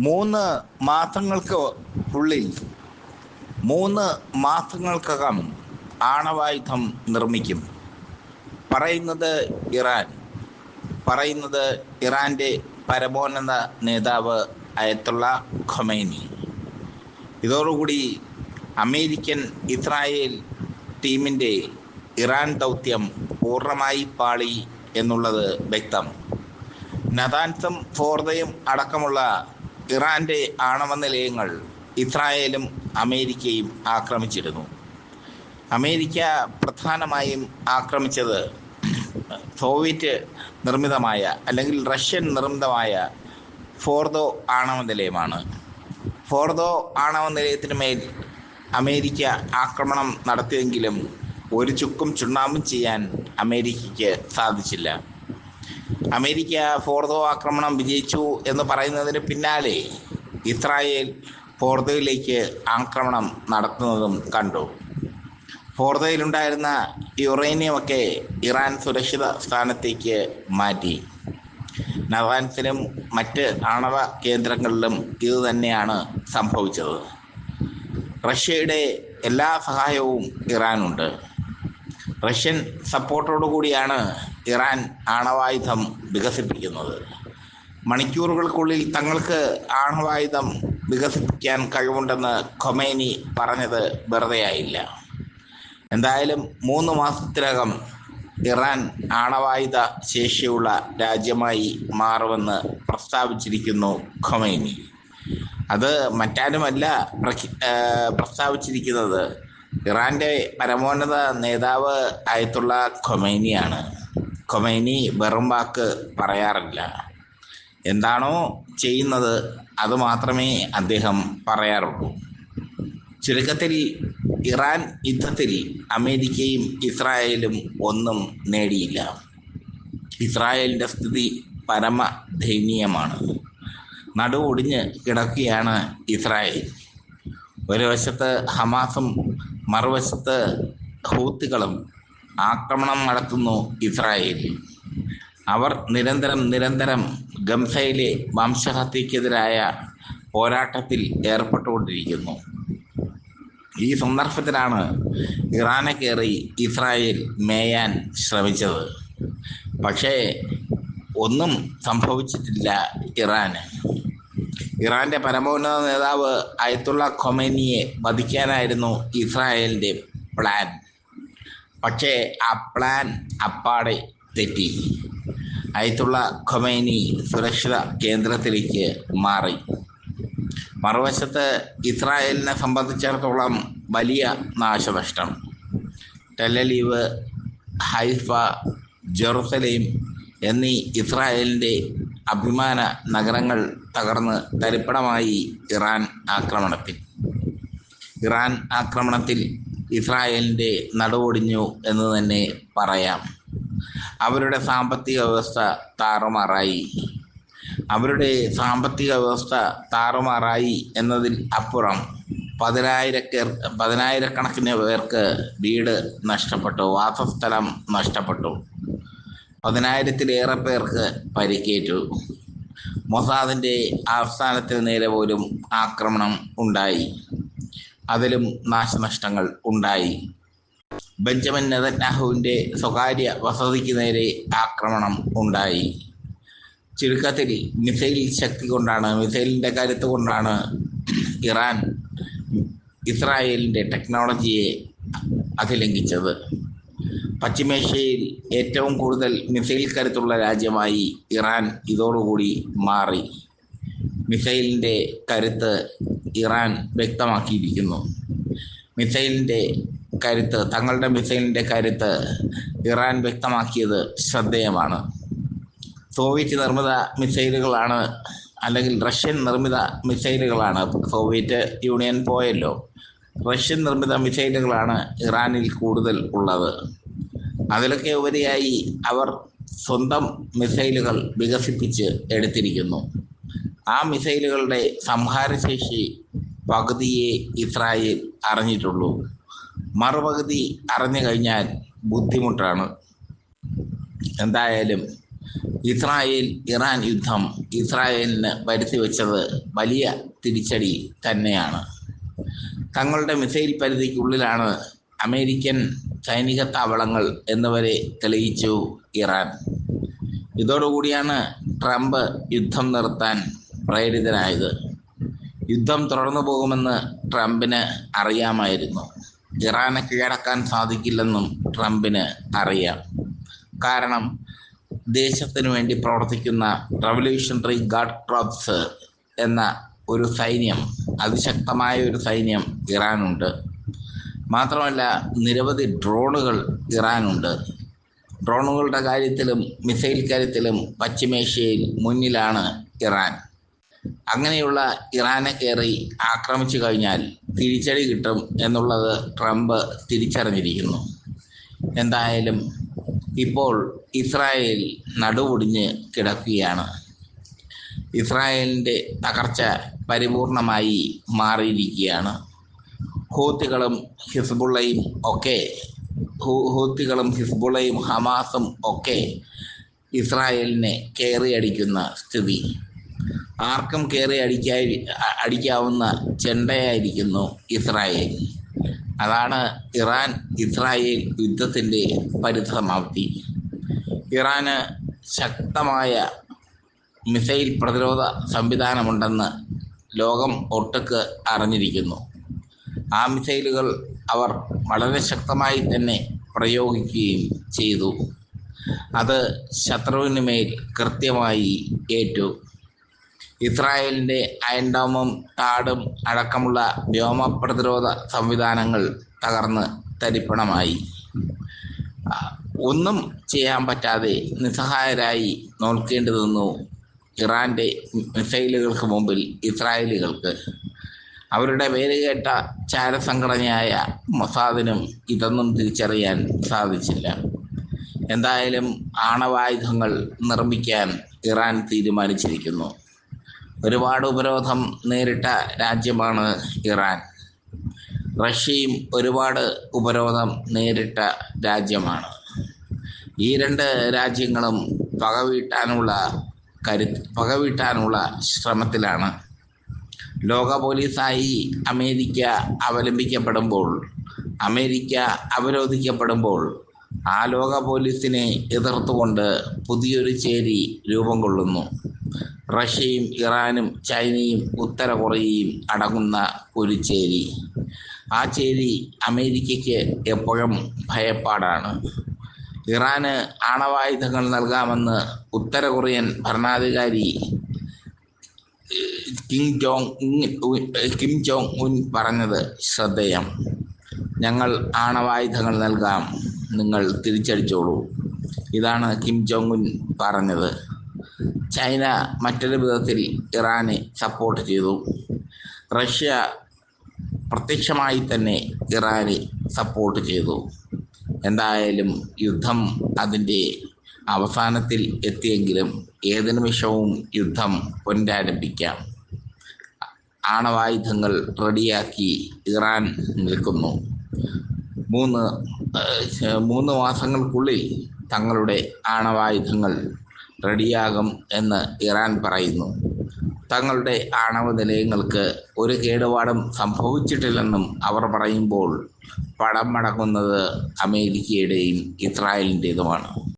മൂന്ന് മാസങ്ങൾക്ക് ഉള്ളിൽ മൂന്ന് മാസങ്ങൾക്കകം ആണവായുധം നിർമ്മിക്കും. പറയുന്നത് ഇറാൻ. പറയുന്നത് ഇറാന്റെ പരമോന്നത നേതാവ് അയത്തുള്ള ഖൊമൈനി. ഇതോടുകൂടി അമേരിക്കൻ ഇസ്രായേൽ ടീമിന്റെ ഇറാൻ ദൗത്യം പൂർണമായി പാളി എന്നുള്ളത് വ്യക്തം. നദാൻസും ഫോർദയും അടക്കമുള്ള ഇറാന്റെ ആണവ നിലയങ്ങൾ ഇസ്രായേലും അമേരിക്കയും ആക്രമിച്ചിരുന്നു. അമേരിക്ക പ്രധാനമായും ആക്രമിച്ചത് സോവിയറ്റ് നിർമ്മിതമായ അല്ലെങ്കിൽ റഷ്യൻ നിർമ്മിതമായ ഫോർദോ ആണവ നിലയമാണ്. ഫോർദോ ആണവ നിലയത്തിന് മേൽ അമേരിക്ക ആക്രമണം നടത്തിയെങ്കിലും ഒരു ചുക്കും ചുണ്ണാമ്പും ചെയ്യാൻ അമേരിക്കയ്ക്ക് സാധിച്ചില്ല. അമേരിക്ക ഫോർദോ ആക്രമണം വിജയിച്ചു എന്ന് പറയുന്നതിന് പിന്നാലെ ഇസ്രായേൽ ഫോർദോയിലേക്ക് ആക്രമണം നടത്തുന്നതും കണ്ടു. ഫോർദോയിലുണ്ടായിരുന്ന യുറേനിയമൊക്കെ ഇറാൻ സുരക്ഷിത സ്ഥാനത്തേക്ക് മാറ്റി. നവാൻസിലും മറ്റ് ആണവ കേന്ദ്രങ്ങളിലും ഇത് തന്നെയാണ് സംഭവിച്ചത്. റഷ്യയുടെ എല്ലാ സഹായവും ഇറാനുണ്ട്. റഷ്യൻ സപ്പോർട്ടോടു കൂടിയാണ് ഇറാൻ ആണവായുധം വികസിപ്പിക്കുന്നത്. മണിക്കൂറുകൾക്കുള്ളിൽ തങ്ങൾക്ക് ആണവായുധം വികസിപ്പിക്കാൻ കഴിവുണ്ടെന്ന് ഖൊമൈനി പറഞ്ഞത് വെറുതെയായില്ല. എന്തായാലും മൂന്ന് മാസത്തിനകം ഇറാൻ ആണവായുധ ശേഷിയുള്ള രാജ്യമായി മാറുമെന്ന് പ്രസ്താവിച്ചിരിക്കുന്നു ഖൊമൈനി. അത് മറ്റാരുമല്ല പ്രസ്താവിച്ചിരിക്കുന്നത് ഇറാന്റെ പരമോന്നത നേതാവ് ആയിട്ടുള്ള ഖൊമൈനിയാണ്. ഖൊമൈനി വെറും വാക്ക് പറയാറില്ല. എന്താണോ ചെയ്യുന്നത് അത് മാത്രമേ അദ്ദേഹം പറയാറുള്ളൂ. ചുരുക്കത്തിൽ ഇറാൻ യുദ്ധത്തിൽ അമേരിക്കയും ഇസ്രായേലും ഒന്നും നേടിയില്ല. ഇസ്രായേലിന്റെ സ്ഥിതി പരമ ദയനീയമാണ് നടു ഒടിഞ്ഞ് കിടക്കുകയാണ് ഇസ്രായേൽ. ഒരു വശത്ത് ഹമാസും മറുവശത്ത് ഹൂത്തികളും ആക്രമണം നടത്തുന്നു ഇസ്രായേൽ. അവർ നിരന്തരം നിരന്തരം ഗംസയിലെ വംശഹത്യക്കെതിരായ പോരാട്ടത്തിൽ ഏർപ്പെട്ടുകൊണ്ടിരിക്കുന്നു. ഈ സന്ദർഭത്തിലാണ് ഇറാനെ കയറി ഇസ്രായേൽ മേയാൻ ശ്രമിച്ചത്. പക്ഷേ ഒന്നും സംഭവിച്ചിട്ടില്ല ഇറാന്. ഇറാന്റെ പരമോന്നത നേതാവ് അയത്തുള്ള ഖൊമേനിയെ വധിക്കാനായിരുന്നു ഇസ്രായേലിന്റെ പ്ലാൻ. പക്ഷേ ആ പ്ലാൻ അപ്പാടെ തെറ്റി. അയത്തുള്ള ഖൊമൈനി സുരക്ഷിത കേന്ദ്രത്തിലേക്ക് മാറി. മറുവശത്ത് ഇസ്രായേലിനെ സംബന്ധിച്ചിടത്തോളം വലിയ നാശനഷ്ടം. ടെലലീവ് ഹൈഫ ജെറുസലേം എന്നീ ഇസ്രായേലിന്റെ അഭിമാന നഗരങ്ങൾ തകർന്ന് തരിപ്പണമായി ഇറാൻ ആക്രമണത്തിൽ. ഇറാൻ ആക്രമണത്തിൽ ഇസ്രായേലിന്റെ നടുവൊടിഞ്ഞു എന്ന് തന്നെ പറയാം. അവരുടെ സാമ്പത്തിക വ്യവസ്ഥ താറുമാറായി. അവരുടെ സാമ്പത്തിക വ്യവസ്ഥ താറുമാറായി എന്നതിൽ അപ്പുറം പതിനായിരക്കേർ പതിനായിരക്കണക്കിന് പേർക്ക് വീട് നഷ്ടപ്പെട്ടു വാസസ്ഥലം നഷ്ടപ്പെട്ടു. പതിനായിരത്തിലേറെ പേർക്ക് പരിക്കേറ്റു. മൊസാദിന്റെ ആസ്ഥാനത്തിന് നേരെ പോലും ആക്രമണം ഉണ്ടായി. അതിലും നാശനഷ്ടങ്ങൾ ഉണ്ടായി. ബെഞ്ചമിൻ നെതന്യാഹുവിന്റെ സ്വകാര്യ വസതിക്ക് നേരെ ആക്രമണം ഉണ്ടായി. ചുരുക്കത്തിൽ മിസൈൽ ശക്തി കൊണ്ടാണ് മിസൈലിന്റെ കരുത്ത് കൊണ്ടാണ് ഇറാൻ ഇസ്രായേലിന്റെ ടെക്നോളജിയെ അതിലംഘിച്ചത് പശ്ചിമേഷ്യയിൽ ഏറ്റവും കൂടുതൽ മിസൈൽ കരുത്തുള്ള രാജ്യമായി ഇറാൻ ഇതോടുകൂടി മാറി. മിസൈലിന്റെ കരുത്ത് ഇറാൻ വ്യക്തമാക്കിയിരിക്കുന്നു. മിസൈലിന്റെ കരുത്ത് തങ്ങളുടെ മിസൈലിന്റെ കരുത്ത് ഇറാൻ വ്യക്തമാക്കിയത് ശ്രദ്ധേയമാണ്. സോവിയറ്റ് നിർമ്മിത മിസൈലുകളാണ് അല്ലെങ്കിൽ റഷ്യൻ നിർമ്മിത മിസൈലുകളാണ് സോവിയറ്റ് യൂണിയൻ പോയല്ലോ. റഷ്യൻ നിർമ്മിത മിസൈലുകളാണ് ഇറാനിൽ കൂടുതൽ ഉള്ളത്. അതിലൊക്കെ ഉപരിയായി അവർ സ്വന്തം മിസൈലുകൾ വികസിപ്പിച്ച് എടുത്തിരിക്കുന്നു. ആ മിസൈലുകളുടെ സംഹാരശേഷി പകുതിയെ ഇസ്രായേൽ അറിഞ്ഞിട്ടുള്ളൂ. മറുപകുതി അറിഞ്ഞു കഴിഞ്ഞാൽ ബുദ്ധിമുട്ടാണ്. എന്തായാലും ഇസ്രായേൽ ഇറാൻ യുദ്ധം ഇസ്രായേലിന് വരുത്തി വെച്ചത് വലിയ തിരിച്ചടി തന്നെയാണ്. തങ്ങളുടെ മിസൈൽ പരിധിക്കുള്ളിലാണ് അമേരിക്കൻ സൈനിക താവളങ്ങൾ എന്നിവരെ തെളിയിച്ചു ഇറാൻ. ഇതോടുകൂടിയാണ് ട്രംപ് യുദ്ധം നിർത്താൻ പ്രേരിതനായത് യുദ്ധം തുടർന്നു പോകുമെന്ന് ട്രംപിന് അറിയാമായിരുന്നു. ഇറാനെ കീഴടക്കാൻ സാധിക്കില്ലെന്നും ട്രംപിന് അറിയാം. കാരണം ദേശത്തിനു വേണ്ടി പ്രവർത്തിക്കുന്ന റവല്യൂഷണറി ഗാർഡ് ക്രോപ്സ് എന്ന ഒരു സൈന്യം അതിശക്തമായ ഒരു സൈന്യം ഇറാനുണ്ട്. മാത്രമല്ല നിരവധി ഡ്രോണുകൾ ഇറാനുണ്ട്. ഡ്രോണുകളുടെ കാര്യത്തിലും മിസൈൽ കാര്യത്തിലും പശ്ചിമേഷ്യയിൽ മുന്നിലാണ് ഇറാൻ. അങ്ങനെയുള്ള ഇറാനെ കയറി ആക്രമിച്ചു കഴിഞ്ഞാൽ തിരിച്ചടി കിട്ടും എന്നുള്ളത് ട്രംപ് തിരിച്ചറിഞ്ഞിരിക്കുന്നു. എന്തായാലും ഇപ്പോൾ ഇസ്രായേൽ നടുവൊടിഞ്ഞ് കിടക്കുകയാണ്. ഇസ്രായേലിന്റെ തകർച്ച പരിപൂർണമായി മാറിയിരിക്കുകയാണ്. ഹൂത്തികളും ഹിസ്ബുള്ളയും ഒക്കെ ഹൂത്തികളും ഹിസ്ബുള്ളയും ഹമാസും ഒക്കെ ഇസ്രായേലിനെ കയറിയടിക്കുന്ന സ്ഥിതി. ആർക്കും കയറി അടിക്കാ അടിക്കാവുന്ന ചെണ്ടയായിരിക്കുന്നു ഇസ്രായേൽ. അതാണ് ഇറാൻ ഇസ്രായേൽ യുദ്ധത്തിന്റെ പരിസമാപ്തി ഇറാന് ശക്തമായ മിസൈൽ പ്രതിരോധ സംവിധാനമുണ്ടെന്ന് ലോകം ഒട്ടുക്ക് അറിഞ്ഞിരിക്കുന്നു. ആ മിസൈലുകൾ അവർ വളരെ ശക്തമായി തന്നെ പ്രയോഗിക്കുകയും ചെയ്തു. അത് ശത്രുവിന് മേൽ കൃത്യമായി ഏറ്റു ഇസ്രായേലിന്റെ അയൻഡോമും താടും അടക്കമുള്ള വ്യോമ പ്രതിരോധ സംവിധാനങ്ങൾ തകർന്ന് തരിപ്പണമായി. ഒന്നും ചെയ്യാൻ പറ്റാതെ നിസ്സഹായരായി നോക്കേണ്ടി നിന്നു ഇറാന്റെ മിസൈലുകൾക്ക് മുമ്പിൽ ഇസ്രായേലികൾക്ക്. അവരുടെ പേരുകേട്ട ചാരസംഘടനയായ മൊസാദിനും ഇതൊന്നും തിരിച്ചറിയാൻ സാധിച്ചില്ല. എന്തായാലും ആണവായുധങ്ങൾ നിർമ്മിക്കാൻ ഇറാൻ തീരുമാനിച്ചിരിക്കുന്നു. ഒരുപാട് ഉപരോധം നേരിട്ട രാജ്യമാണ് ഇറാൻ. റഷ്യയും ഒരുപാട് ഉപരോധം നേരിട്ട രാജ്യമാണ്. ഈ രണ്ട് രാജ്യങ്ങളും പകവീട്ടാനുള്ള കരു പകവീട്ടാനുള്ള ശ്രമത്തിലാണ്. ലോക പോലീസായി അമേരിക്ക അവലംബിക്കപ്പെടുമ്പോൾ അമേരിക്ക അവരോധിക്കപ്പെടുമ്പോൾ ആ ലോക പോലീസിനെ എതിർത്തുകൊണ്ട് പുതിയൊരു ചേരി രൂപം കൊള്ളുന്നു. റഷ്യയും ഇറാനും ചൈനയും ഉത്തര കൊറിയയും അടങ്ങുന്ന ഒരു ചേരി. ആ ചേരി അമേരിക്കയ്ക്ക് എപ്പോഴും ഭയപ്പാടാണ്. ഇറാന് ആണവായുധങ്ങൾ നൽകാമെന്ന് ഉത്തര കൊറിയൻ ഭരണാധികാരി Kim Jong Kim Jong Un പറഞ്ഞത് ശ്രദ്ധേയം. ഞങ്ങൾ ആണവായുധങ്ങൾ നൽകാം. നിങ്ങൾ തിരിച്ചടിച്ചോളൂ. ഇതാണ് കിം ജോങ് ഉൻ പറഞ്ഞത്. ചൈന മറ്റൊരു വിധത്തിൽ ഇറാനെ സപ്പോർട്ട് ചെയ്തു. റഷ്യ പ്രത്യക്ഷമായി തന്നെ ഇറാനെ സപ്പോർട്ട് ചെയ്തു. എന്തായാലും യുദ്ധം അതിന്റെ അവസാനത്തിൽ എത്തിയെങ്കിലും ഏത് നിമിഷവും യുദ്ധം പുനരാരംഭിക്കാം. ആണവായുധങ്ങൾ റെഡിയാക്കി ഇറാൻ നിൽക്കുന്നു. മൂന്ന് മൂന്ന് മാസങ്ങൾക്കുള്ളിൽ തങ്ങളുടെ ആണവായുധങ്ങൾ റെഡിയാകും എന്ന് ഇറാൻ പറയുന്നു. തങ്ങളുടെ ആണവ നിലയങ്ങൾക്ക് ഒരു കേടുപാടും സംഭവിച്ചിട്ടില്ലെന്നും അവർ പറയുമ്പോൾ പടം മടങ്ങുന്നത് അമേരിക്കയുടെയും ഇസ്രായേലിന്റേതുമാണ്.